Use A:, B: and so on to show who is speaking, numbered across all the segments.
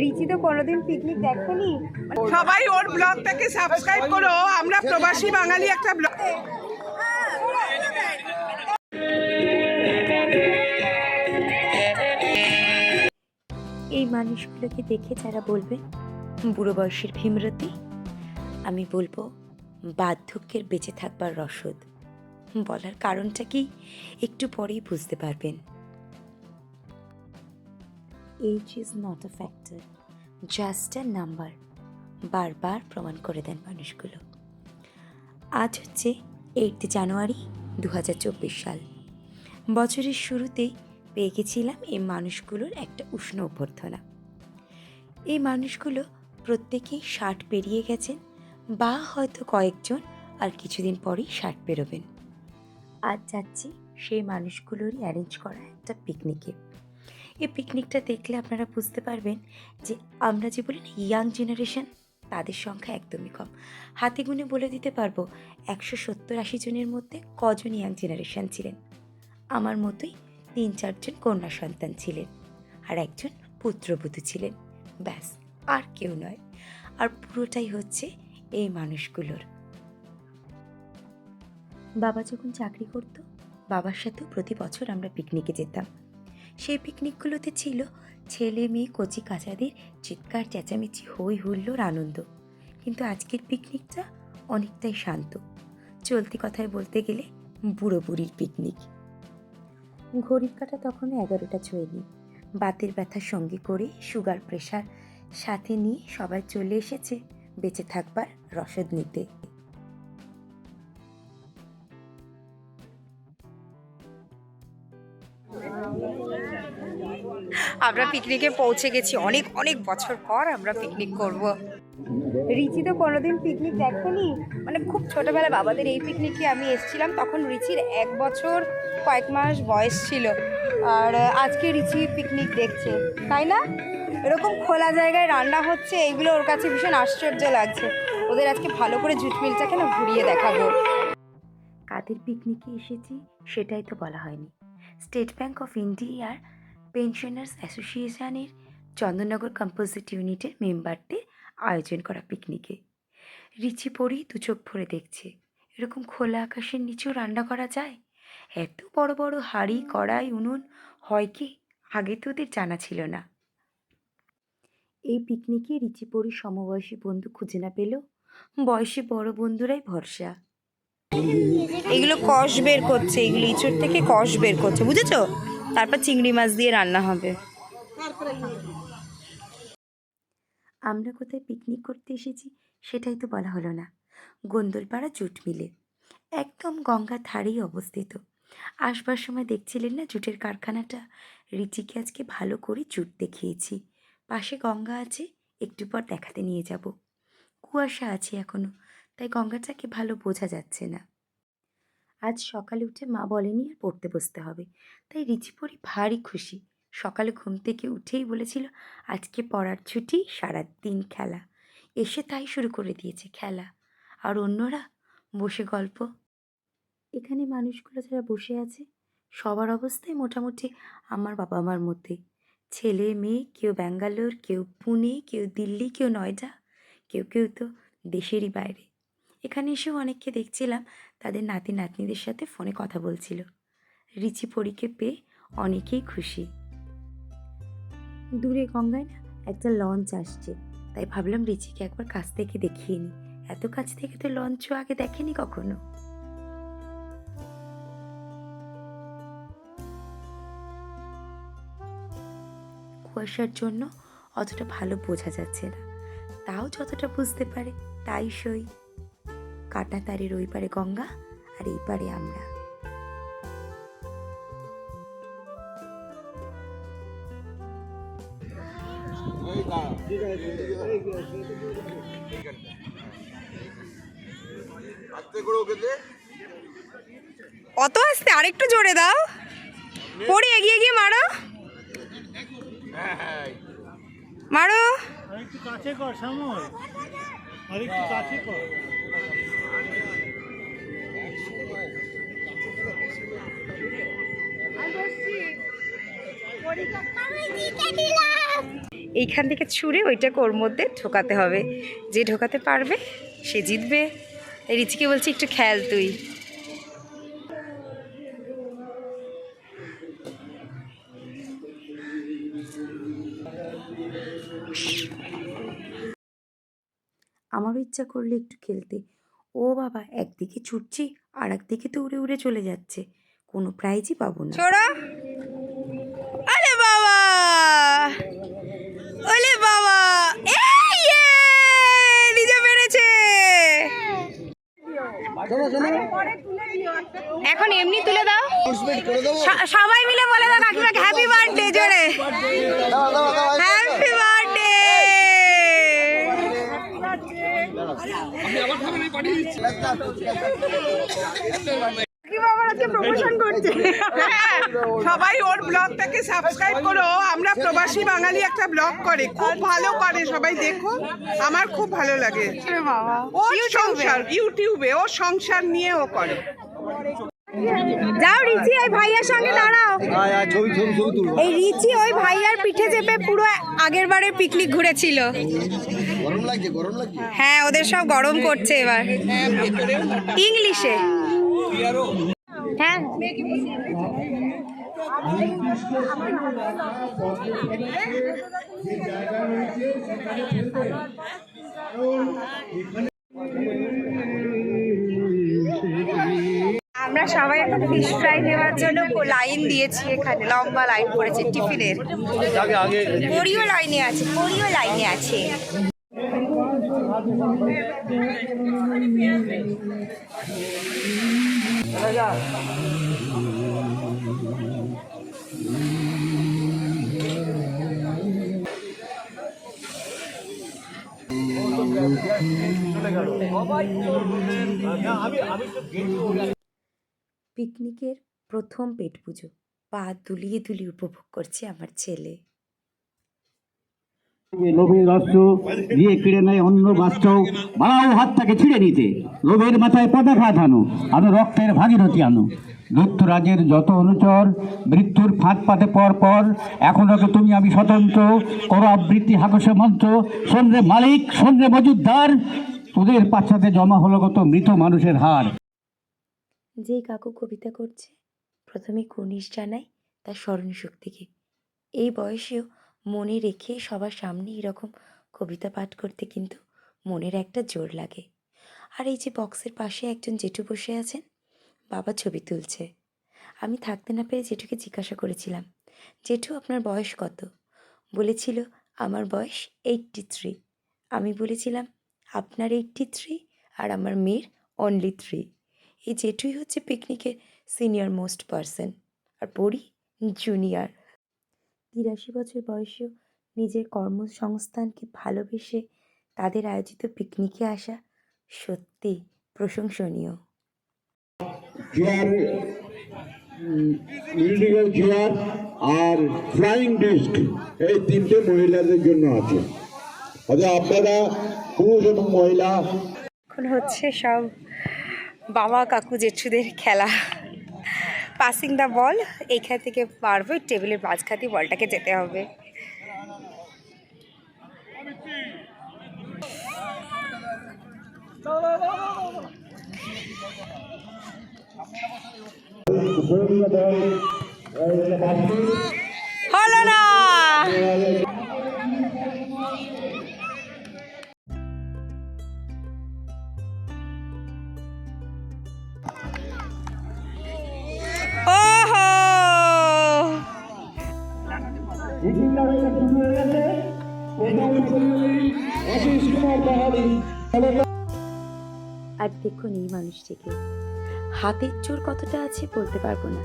A: রিচি তো কোনোদিন পিকনিক দেখেনি?
B: সবাই ওর ব্লগটাকে সাবস্ক্রাইব করো। আমরা প্রবাসী বাঙালি একটা ব্লগ
C: এই মানুষগুলোকে দেখে যারা বলবে বুড়ো বয়সের ভীমরতি আমি বলব বার্ধক্যের বেঁচে থাকবার রসদ বলার কারণটা কি একটু পরেই বুঝতে পারবেন। Age is not a factor just a number বারবার প্রমাণ করে দেন মানুষগুলো। আজ হচ্ছে এইট জানুয়ারি দু হাজার চব্বিশ সাল। বছরের শুরুতেই পেয়ে গেছিলাম এই মানুষগুলোর একটা উষ্ণ অভ্যর্থনা। এই মানুষগুলো প্রত্যেকেই ষাট পেরিয়ে গেছেন বা হয়তো কয়েকজন আর কিছুদিন পরেই ষাট পেরোবেন। আজ যাচ্ছি সেই মানুষগুলোরই অ্যারেঞ্জ করা একটা পিকনিকে এই পিকনিকটা দেখলে আপনারা বুঝতে পারবেন যে আমরা যে বলি ইয়াং জেনারেশন তাদের সংখ্যা একদমই কম। হাতে গুনে বলে দিতে পারব, একশো সত্তর আশি জনের মধ্যে কজন ইয়াং জেনারেশন ছিলেন? আমার মতোই তিন চারজন কন্যা সন্তান ছিলেন আর একজন পুত্রবধূ ছিলেন। ব্যাস, আর কেউ নয়। আর পুরোটাই হচ্ছে এই মানুষগুলোর। বাবা যখন চাকরি করত, বাবার সাথেও প্রতি বছর আমরা পিকনিকে যেতাম। সেই পিকনিকগুলোতে ছিল ছেলে মেয়ে কচি কাচাদের চিৎকার, চেঁচামেচি হই হুল্লোর আনন্দ। কিন্তু আজকের পিকনিকটা অনেকটাই শান্ত। চলতি কথায় বলতে গেলে বুড়ো বুড়ির পিকনিক ঘড়ির কাটা তখনও এগারোটা ছুঁয়নি বাতের ব্যথার সঙ্গে করে সুগার প্রেশার সাথে নিয়ে সবাই চলে এসেছে বেঁচে থাকবার রসদ নিতে।
A: আমরা পিকনিকে পৌঁছে গেছি। অনেক অনেক বছর পর আমরা পিকনিক করব। রিচি তো কোনোদিন পিকনিক দেখেনি। মানে খুব ছোটবেলা বাবাদের এই পিকনিকে আমি এসেছিলাম। তখন রিচির এক বছর কয়েক মাস বয়স ছিল। আর আজকে রিচি পিকনিক দেখছে। তাই না? এরকম খোলা জায়গায় রান্না হচ্ছে এইগুলো ওর কাছে ভীষণ আশ্চর্য লাগছে। ওদের আজকে ভালো করে জুট মিলটাকে না ঘুরিয়ে দেখাবো?
C: কাদের পিকনিকে এসেছি সেটাই তো বলা হয়নি। স্টেট ব্যাংক অফ ইন্ডিয়ার পেনশনার্স অ্যাসোসিয়েশনের চন্দননগর কম্পোজিট ইউনিটের মেম্বারদের আয়োজন করা পিকনিকে রিচি পড়ি দু চোখ ভরে দেখছে, এরকম খোলা আকাশের নিচেও রান্না করা যায়? এত বড় বড় হাঁড়ি, কড়াই, উনুন, হয় কি? আগে তো ওদের জানা ছিল না। এই পিকনিকে রিচি পড়ি সমবয়সী বন্ধু খুঁজে না পেল বয়সী বড় বন্ধুরাই ভরসা।
A: এগুলো কষ বের করছে, এগুলো ইঁচড় থেকে কষ বের করছে, বুঝেছ? তারপর চিংড়ি মাছ দিয়ে রান্না হবে।
C: আমরা কোথায় পিকনিক করতে এসেছি সেটাই তো বলা হলো না। গোন্দলপাড়া জুট মিলে। একদম গঙ্গার ধারেই অবস্থিত। আসবার সময় দেখছিলেন না জুটের কারখানাটা? রিচিকে আজকে ভালো করে জুট দেখিয়েছি। পাশে গঙ্গা আছে, একটু পর দেখাতে নিয়ে যাব। কুয়াশা আছে এখনও তাই গঙ্গাটাকে ভালো বোঝা যাচ্ছে না। আজ সকালে উঠে মা বলেনি আর পড়তে বসতে হবে। তাই রিচি পড়ি ভারী খুশি। সকালে ঘুম থেকে উঠেই বলেছিল, আজকে পড়ার ছুটি, সারাদিন খেলা। এসে তাই শুরু করে দিয়েছে খেলা। আর অন্যরা বসে গল্প। এখানে মানুষগুলো যারা বসে আছে, সবার অবস্থাই মোটামুটি আমার বাবা মার মধ্যে। ছেলে, মেয়ে, কেউ ব্যাঙ্গালোর, কেউ পুনে, কেউ দিল্লি, কেউ নয়ডা, কেউ কেউ তো দেশেরই বাইরে। এখানে এসেও অনেককে দেখছিলাম তাদের নাতি নাতনিদের সাথে ফোনে কথা বলছিল। রিচি পরীকে পেয়ে অনেকেই খুশি। দূরে গঙ্গায় না একটা লঞ্চ আসছে। তাই ভাবলাম রিচিকে একবার কাছ থেকে দেখিয়ে নিই এত কাছ থেকে তো লঞ্চও আগে দেখেনি কখনো। কুয়াশার জন্য অতটা ভালো বোঝা যাচ্ছে না। তাও যতটা বুঝতে পারে, তাই সই। কাটা তারের ওই পারে গঙ্গা আর এই পারে আমরা।
A: অত আসতে আরেকটু জোরে দাও। পড়ি এগিয়ে গিয়ে মারো। মারো।
D: আরেকটু কাছে কর সাময় আরেকটু কাছে কর।
A: এইখান থেকে ছুঁড়ে ওইটাকে ওর মধ্যে ঢোকাতে হবে। যে ঢোকাতে পারবে সে জিতবে। তাই রিচিকে বলছি একটু খেয়াল তুই।
C: আমারও ইচ্ছা করল একটু খেলতে। ও বাবা একদিকে ছুটছি আর একদিকে তো উড়ে উড়ে চলে যাচ্ছে। কোনো প্রাইজই পাবো না
A: ছোড়ো আরে বাবা ওলে বাবা এই ইয়ে! নিজে পেরেছে এখন এমনি তুলে দাও। সবাই মিলে বলে দাও কাকিমাকে হ্যাপি বার্থডে জোরে। হ্যাপি বার্থডে
B: হ্যাঁ, সবাই ওর ব্লগটাকে সাবস্ক্রাইব করো। আমরা প্রবাসী বাঙালি একটা ব্লগ করে। খুব ভালো করে সবাই দেখো। আমার খুব ভালো লাগে। ওর সংসার ইউটিউবে ও সংসার নিয়ে ও করে।
A: যাও রিচি ওই ভাইয়ার সঙ্গে দাঁড়াও। এই রিচি ওই ভাইয়ার পিঠে চেপে পুরো আগের বারে পিকনিক ঘুরেছিল। হ্যাঁ ওদের সব গরম করছে এবার। ইংলিশে। আমরা সবাই এখন ফিশ ফ্রাই নেওয়ার জন্য লাইন দিয়েছি এখানে, লম্বা লাইন করেছে, টিফিনের। পরিও লাইনে আছে, পরিও লাইনে আছে।
C: পিকনিকের প্রথম পেট পুজো পা দুলিয়ে দুলিয়ে উপভোগ করছে আমার ছেলে।
E: লোভের অস্ত্র দিয়ে কেড়ে নেয় অন্য বাস্তব বাড়াও হাতটাকে ছিঁড়ে নিতে। লোভের মাথায় পদাঘাত আনো আনো রক্তের ভাগীরথী আনো। দৈত্যরাজের যত অনুচর, মৃত্যুর ফাঁদ পাতে পর পর, এখনও তো তুমি আমি স্বতন্ত্র, করো আবৃত্তি হাকসে মন্ত্র সন্ধ্যে মালিক সন্ধ্যে মজুদ্দার তোদের পাশ্চাতে জমা হলো কত মৃত মানুষের হার।
C: যেই কাকু কবিতা করছে, প্রথমে কনিশ জানাই তার স্মরণ শক্তিকে এই বয়সেও মনে রেখে সবার সামনে এরকম কবিতা পাঠ করতে কিন্তু মনের একটা জোর লাগে। আর এই যে বক্সের পাশে একজন জেঠু বসে আছেন, বাবা ছবি তুলছে। আমি থাকতে না পেরে জেঠুকে জিজ্ঞাসা করেছিলাম, জেঠু, আপনার বয়স কত? বলেছিল, আমার বয়স এইট্টি থ্রি আমি বলেছিলাম, আপনার এইট্টি থ্রি আর আমার মেয়ের অনলি থ্রি এই জেঠুই হচ্ছে পিকনিকের সিনিয়র মোস্ট পারসন আর পড়ি জুনিয়র তিরাশি বছর বয়সেও নিজের কর্মসংস্থানকে ভালোবেসে তাদের আয়োজিত পিকনিকে আসা সত্যি প্রশংসনীয়।
F: চেয়ার চেয়ার আর ফ্লাইং ডিস্ক এই তিনটে মহিলাদের জন্য আছে। অর্থাৎ আপনারা পুরুষ এবং মহিলা
A: এখন হচ্ছে সব বাবা কাকু জেঠুদের খেলা। পাসিং দ্য বল এইখান থেকে পারব টেবিলের মাঝখানে বলটাকে যেতে হবে। হলো না।
C: আর দেখুন এই মানুষটিকে। হাতের জোর কতটা আছে বলতে পারব না।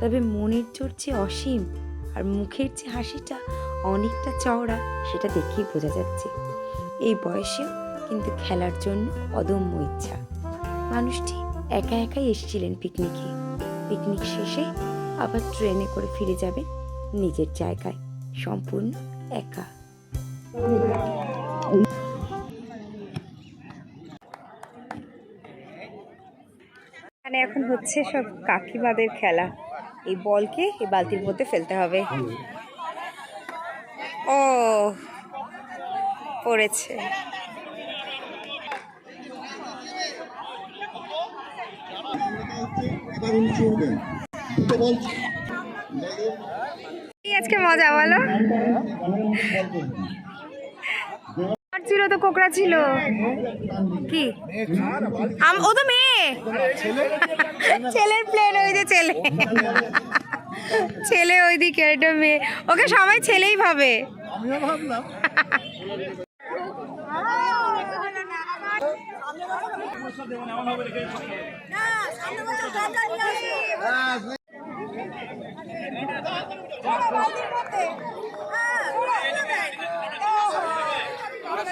C: তবে মনের জোর যে অসীম আর মুখের যে হাসিটা অনেকটা চওড়া, সেটা দেখেই বোঝা যাচ্ছে। এই বয়সেও কিন্তু খেলার জন্য অদম্য ইচ্ছা। মানুষটি একা একাই এসেছিলেন পিকনিকে। পিকনিক শেষে আবার ট্রেনে করে ফিরে যাবেন নিজের জায়গায়, সম্পূর্ণ একা।
A: এখানে এখন হচ্ছে সব কাকিমাদের খেলা। এই বলকে এই বালতির মধ্যে ফেলতে হবে। ও, পড়েছে। আজকে মজা বলো? ছিল তো কোকড়া ছিল। কি? ও তো মেয়ে। ছেলের প্লেন ওই যে ছেলে। ছেলে ওইদিকে, এটা মেয়ে। ওকে সবাই ছেলেই ভাবে।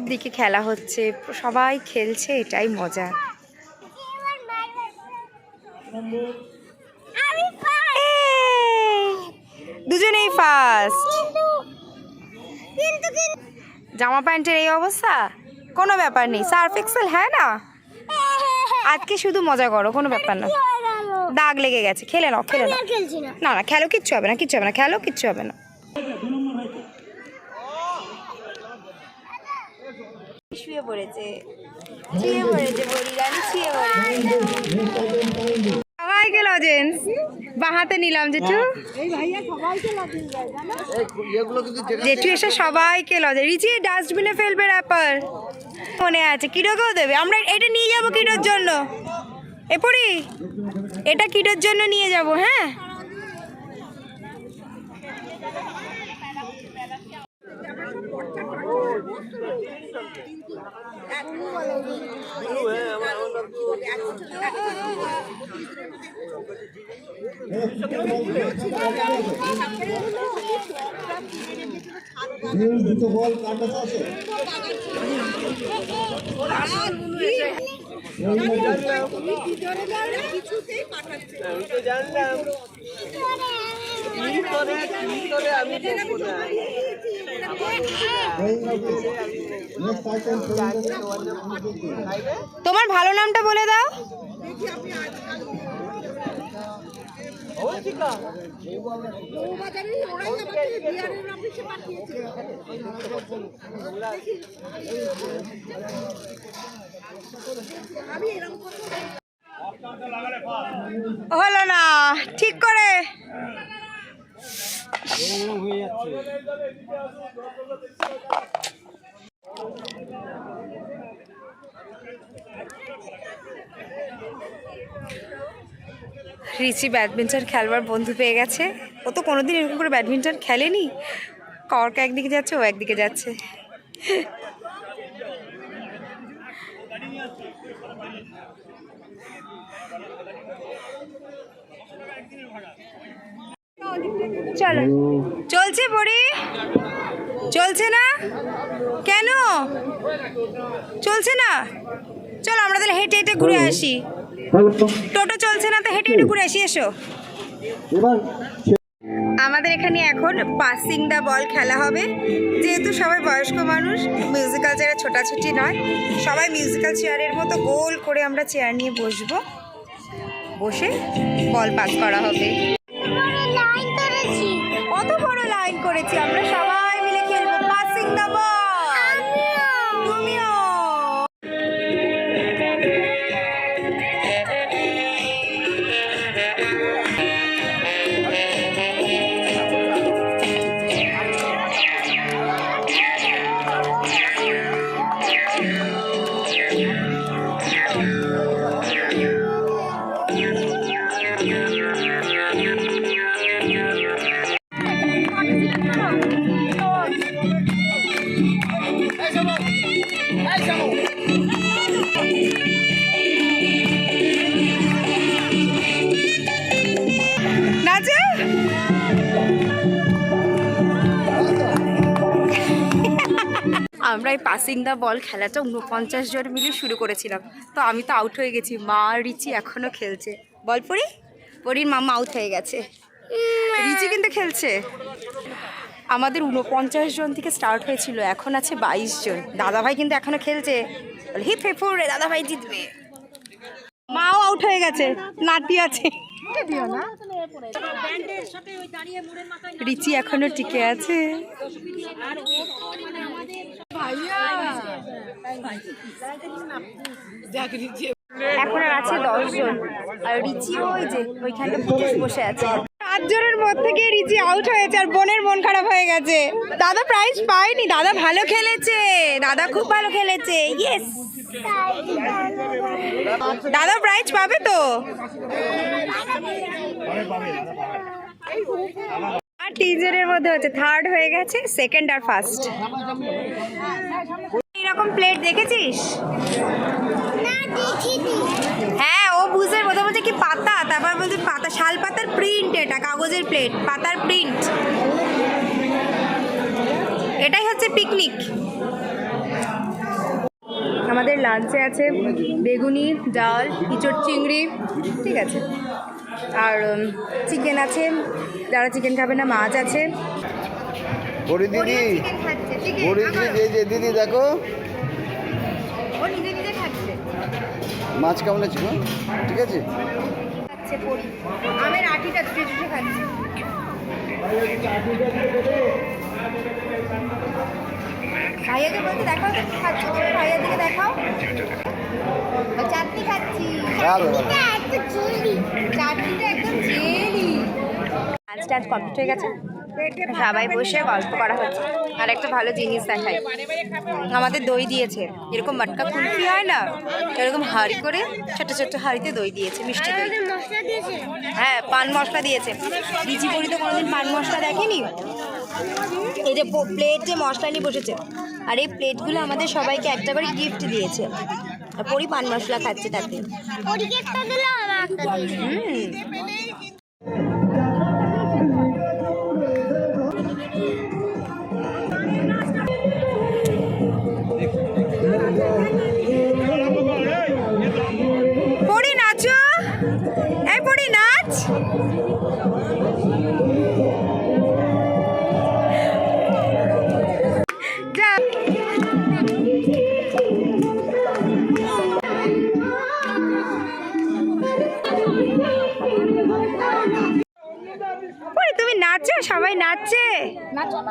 A: সব দিকে খেলা হচ্ছে সবাই খেলছে এটাই মজা। দুজনেই ফার্স্ট জামা প্যান্টের এই অবস্থা? কোনো ব্যাপার নেই সার্ফ এক্সেল হ্যাঁ না? আজকে শুধু মজা করো কোনো ব্যাপার না। দাগ লেগে গেছে খেলে নাও খেলে নাও। না না খেলো কিচ্ছু হবে না কিচ্ছু হবে না খেলো কিচ্ছু হবে না। শুয়ে পড়েছে। শুয়ে পড়েছে শুয়ে পড়েছে। সবাইকে লজেন্স নিলাম, জেঠু। জেঠু এসে সবাইকে ডাস্টবিনে ফেলবে র্যাপার আছে দেবে। আমরা এটা নিয়ে যাব কিডোর জন্য। এ এটা জন্য নিয়ে যাব হ্যাঁ?
G: দুটো বল কাটা আছে?
A: তোমার ভালো নামটা বলে দাও। হলো না ঠিক করে। রিচি ব্যাডমিন্টন খেলবার বন্ধু পেয়ে গেছে। ও তো কোনোদিন এরকম করে ব্যাডমিন্টন খেলেনি। কর্ক একদিকে যাচ্ছে, ও একদিকে যাচ্ছে। চলো। চলছে বড়ি চলছে না? কেন? চলছে না? চলো আমরা তাহলে হেঁটে হেঁটে ঘুরে আসি। টোটো চলছে না তো হেঁটে হেঁটে ঘুরে আসি এসো। আমাদের এখানে এখন পাসিং দ্য বল খেলা হবে। যেহেতু সবাই বয়স্ক মানুষ মিউজিক্যাল চেয়ারে ছোটাছুটি নয় সবাই মিউজিক্যাল চেয়ারের মতো গোল করে আমরা চেয়ার নিয়ে বসবো। বসে বল পাস করা হবে। কত বড় লাইন করেছি আমরা? পাসিং দ্য বল খেলাটা উনপঞ্চাশ জন মিলে শুরু করেছিলাম। তো আমি তো আউট হয়ে গেছি, মা আর রিচি এখনও খেলছে। বল পড়ি পরির মামা আউট হয়ে গেছে। রিচি কিন্তু খেলছে। আমাদের উনপঞ্চাশ জন থেকে স্টার্ট হয়েছিল, এখন আছে বাইশ জন। দাদাভাই কিন্তু এখনও খেলছে। হিপ হিপ রে দাদাভাই জিতবে। মাও আউট হয়ে গেছে, নাতি আছে। রিচি এখনও টিকে আছে। এখন আর আছে দশজন। আর রিচি ওই যে ওইখানটা পুলিশ বসে আছে। পাঁচজনের মধ্যে গিয়ে রিচি আউট হয়েছে আর বোনের মন খারাপ হয়ে গেছে। দাদা প্রাইজ পায়নি দাদা ভালো খেলেছে দাদা খুব ভালো খেলেছে ইয়েস দাদা প্রাইজ পাবে তো? আর তিনজনের মধ্যে হচ্ছে থার্ড হয়ে গেছে সেকেন্ড আর ফার্স্ট এরকম প্লেট দেখেছিস? হ্যাঁ ও বুঝে বোঝা বলছে কি পাতা তারপর বলছে পাতা শাল পাতার প্রিন্ট এটা কাগজের প্লেট পাতার প্রিন্ট এটাই হচ্ছে পিকনিক আমাদের লাঞ্চে আছে বেগুনি ডাল ইঁচড় চিংড়ি ঠিক আছে। আর চিকেন আছে। যারা চিকেন খাবে না মাছ আছে।
G: বড়ি দিদি। বড়ি দিদি যে দিদি দেখো। মাছ কেমন ছিল ঠিক আছে?
A: আমের আটিটা চুষে খাচ্ছে। ভাইয়াকে বলতে দেখাও তো কি খাচ্ছ? ভাইয়ার দিকে দেখাও। চাটনি খাচ্ছি। চাটনিটা একদম জেলি। লাঞ্চ টাঞ্চ কমপ্লিট হয়ে গেছে। সবাই বসে গল্প করা হচ্ছে। আর একটা ভালো জিনিস দেখাই। আমাদের দই দিয়েছে। এরকম মাটকা কুলফি হয় না? এরকম হাঁড়ি করে ছোট ছোট হাঁড়িতে দই দিয়েছে। মিষ্টি দই। হ্যাঁ পান মশলা দিয়েছে। লিচি পরি তো কোনোদিন পান মশলা দেখেনি? এই যে প্লেটে মশলা নিয়ে বসেছে আর এই প্লেটগুলো আমাদের সবাইকে একটা করে গিফট দিয়েছে। আর পরি পান মশলা খাচ্ছে তাতে। হুম।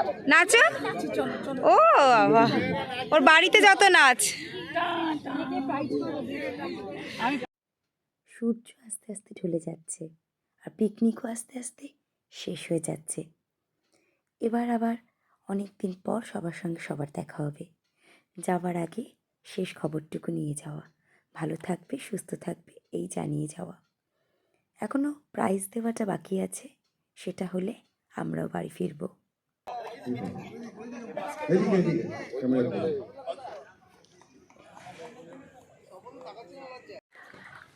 A: নাচো? ও ওর বাড়িতে যত নাচ।
C: সূর্য আস্তে আস্তে ঢলে যাচ্ছে আর পিকনিকও আস্তে আস্তে শেষ হয়ে যাচ্ছে। এবার আবার অনেক দিন পর সবার সঙ্গে সবার দেখা হবে। যাবার আগে শেষ খবরটুকু নিয়ে যাওয়া। ভালো থাকবে, সুস্থ থাকবে, এই জানিয়ে যাওয়া। এখনও প্রাইজ দেওয়াটা বাকি আছে। সেটা হলে আমরাও বাড়ি ফিরবো।
G: এদিকে এদিকে ক্যামেরা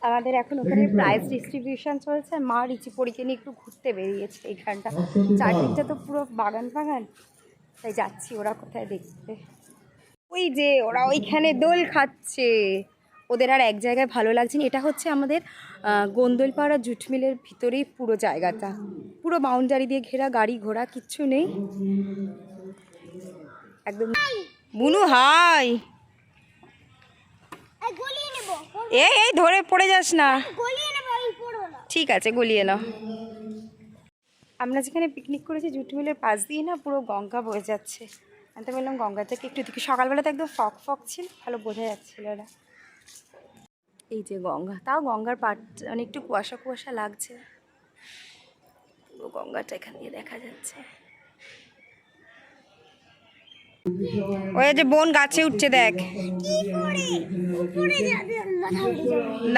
A: আমাদের এখন ওখানে প্রাইজ ডিস্ট্রিবিউশন চলছে। মা রিচি পরীকে নিয়ে একটু ঘুরতে বেরিয়েছে এইখানটা। চারদিকটা তো পুরো বাগান বাগান তাই যাচ্ছি, ওরা কোথায় দেখতে ওই যে ওরা ওইখানে দোল খাচ্ছে। ওদের আর এক জায়গায় ভালো লাগছে না। এটা হচ্ছে আমাদের গোন্দলপাড়া জুট মিলের ভিতরেই পুরো জায়গাটা। পুরো বাউন্ডারি দিয়ে ঘেরা গাড়ি ঘোড়া কিচ্ছু নেই। একদম। বুনু হাই! এই এই ধরে পড়ে যাস না। ঠিক আছে গলিয়ে নাও। আমরা যেখানে পিকনিক করেছি জুট মিলের পাশ দিয়ে না পুরো গঙ্গা বয়ে যাচ্ছে। আমি তো বললাম গঙ্গা থেকে একটু দেখি সকালবেলা তো একদম ফক ফক ছিল ভালো বোঝা যাচ্ছিল না। এই যে গঙ্গা, তাও গঙ্গার পাট মানে একটু কুয়াশা কুয়াশা লাগছে। পুরো গঙ্গাটা এখান দিয়ে দেখা যাচ্ছে। ওই যে বোন গাছে উঠছে, দেখ।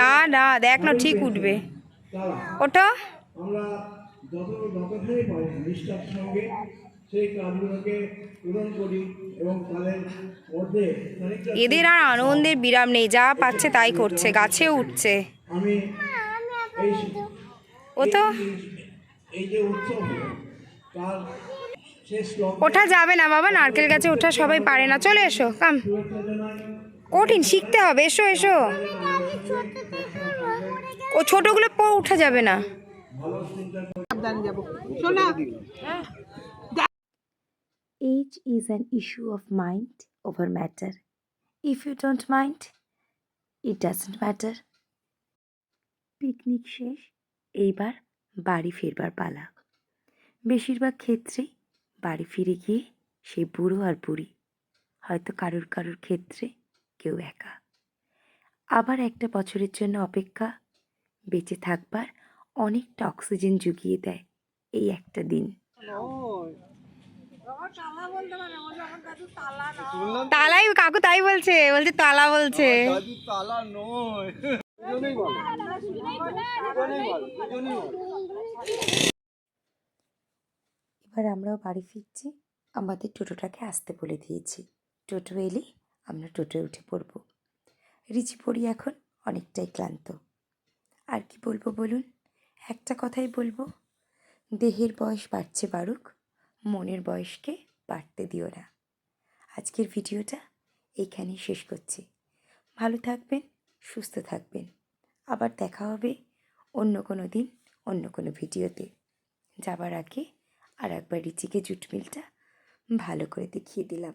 A: না না, দেখ না, ঠিক উঠবে। ওটা
E: আমরা যত যতখানি পারি নিষ্ঠার সঙ্গে সেই কাজগুলোকে পূরণ করি এবং তাদের মধ্যে
A: এদের আর আনন্দের বিরাম নেই যা পাচ্ছে তাই করছে গাছে উঠছে।
E: আমি এই
A: ও তো
E: এই যে উৎসব তার
A: ওঠা যাবে না বাবা নারকেল গাছে ওঠা সবাই পারে না। চলে এসো কাম। কঠিন শিখতে হবে এসো এসো। ও ছোটগুলো পর উঠা যাবে না।
C: Age is an issue of mind over matter. If you don't mind, it doesn't matter. Picnic শেষ এইবার বাড়ি ফিরবার পালা বেশিরভাগ ক্ষেত্রেই বাড়ি ফিরে গিয়ে সেই বুড়ো আর বুড়ি হয়তো কারোর কারোর ক্ষেত্রে কেউ একা আবার একটা বছরের জন্য অপেক্ষা বেঁচে থাকবার অনেকটা অক্সিজেন জুগিয়ে দেয় এই একটা দিন
A: তালাই কাকু তাই বলছে বলছে তালা বলছে।
C: এবার আমরাও বাড়ি ফিরছি। আমাদের টোটোটাকে আসতে বলে দিয়েছি। টোটো এলে আমরা টোটোয় উঠে পড়ব। রিচি পড়ি এখন অনেকটাই ক্লান্ত। আর কি বলব বলুন? একটা কথাই বলব দেহের বয়স বাড়ছে বাড়ুক মনের বয়সকে বাড়তে দিও না। আজকের ভিডিওটা এইখানেই শেষ করছি। ভালো থাকবেন, সুস্থ থাকবেন। আবার দেখা হবে অন্য কোনো দিন, অন্য কোনো ভিডিওতে। যাবার আগে আর একবার রিচিকে জুট মিলটা ভালো করে দেখিয়ে দিলাম।